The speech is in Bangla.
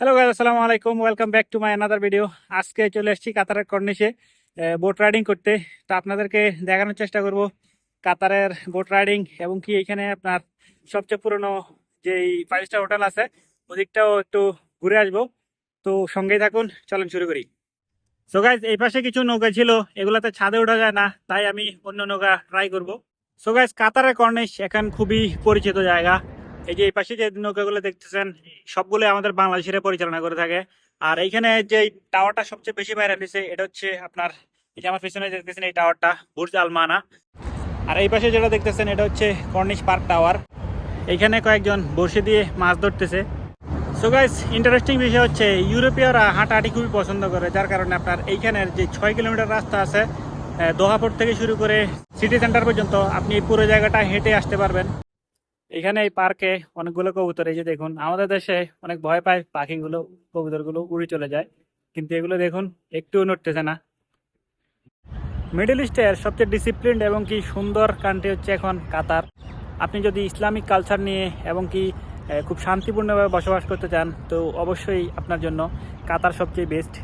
হ্যালো গাইজ আসসালামু আলাইকুম welcome back to my another video আজকে চলে এসেছি কাতারের কর্নিশে বোট রাইডিং করতে। তো আপনাদেরকে দেখানোর চেষ্টা করব কাতারের বোট রাইডিং এবং কি এখানে আপনার সবচেয়ে পুরনো যেই ফাইভ স্টার হোটেল আছে, ওদিকটাও একটু ঘুরে আসব। তো সঙ্গেই থাকুন, চলুন শুরু করি। সো গাইজ এই পাশে কিছু নৌকা ছিল, এগুলাতে ছাদে ওঠা যায় না, তাই আমি অন্য নৌকা ট্রাই করব। সো গাইজ কাতারের কর্নিশ এখন খুবই পরিচিত জায়গা। এই যে এই পাশে যে নৌকাগুলো দেখতেছেন সবগুলো আমাদের বাংলাদেশের পরিচালনা করে থাকে। আর এইখানে যে টাওয়ারটা সবচেয়ে বেশি ভাইরাল হয়েছে এটা হচ্ছে আপনার, এই যে আমার পিছনে দেখতেছেন এই টাওয়ারটা, বুর্জ আলমানা আর এই পাশে যেটা দেখতেছেন, এটা হচ্ছে কর্নিশ পার্ক টাওয়ার। এইখানে কয়েকজন বসে দিয়ে মাছ ধরতেছে। সো গাইস ইন্টারেস্টিং বিষয় হচ্ছে, ইউরোপীয়রা হাঁটাহাঁটি খুবই পছন্দ করে, যার কারণে আপনার এইখানের যে ছয় কিলোমিটার রাস্তা আছে দোহাপুর থেকে শুরু করে সিটি সেন্টার পর্যন্ত আপনি পুরো জায়গাটা হেঁটে আসতে পারবেন। এখানে এই পার্কে অনেকগুলো কবুতর, এই যে দেখুন, আমাদের দেশে অনেক ভয় পায় পাখিগুলো, কবুতরগুলো উড়ে চলে যায়। কিন্তু এগুলো দেখুন, একটুও নড়তেছে না। মিডল ইস্টের সবচেয়ে ডিসিপ্লিনড এবং কি সুন্দর কান্ট্রি হচ্ছে এখন কাতার। আপনি যদি ইসলামিক কালচার নিয়ে এবং কি খুব শান্তিপূর্ণভাবে বসবাস করতে চান, তো অবশ্যই আপনার জন্য কাতার সবচেয়ে বেস্ট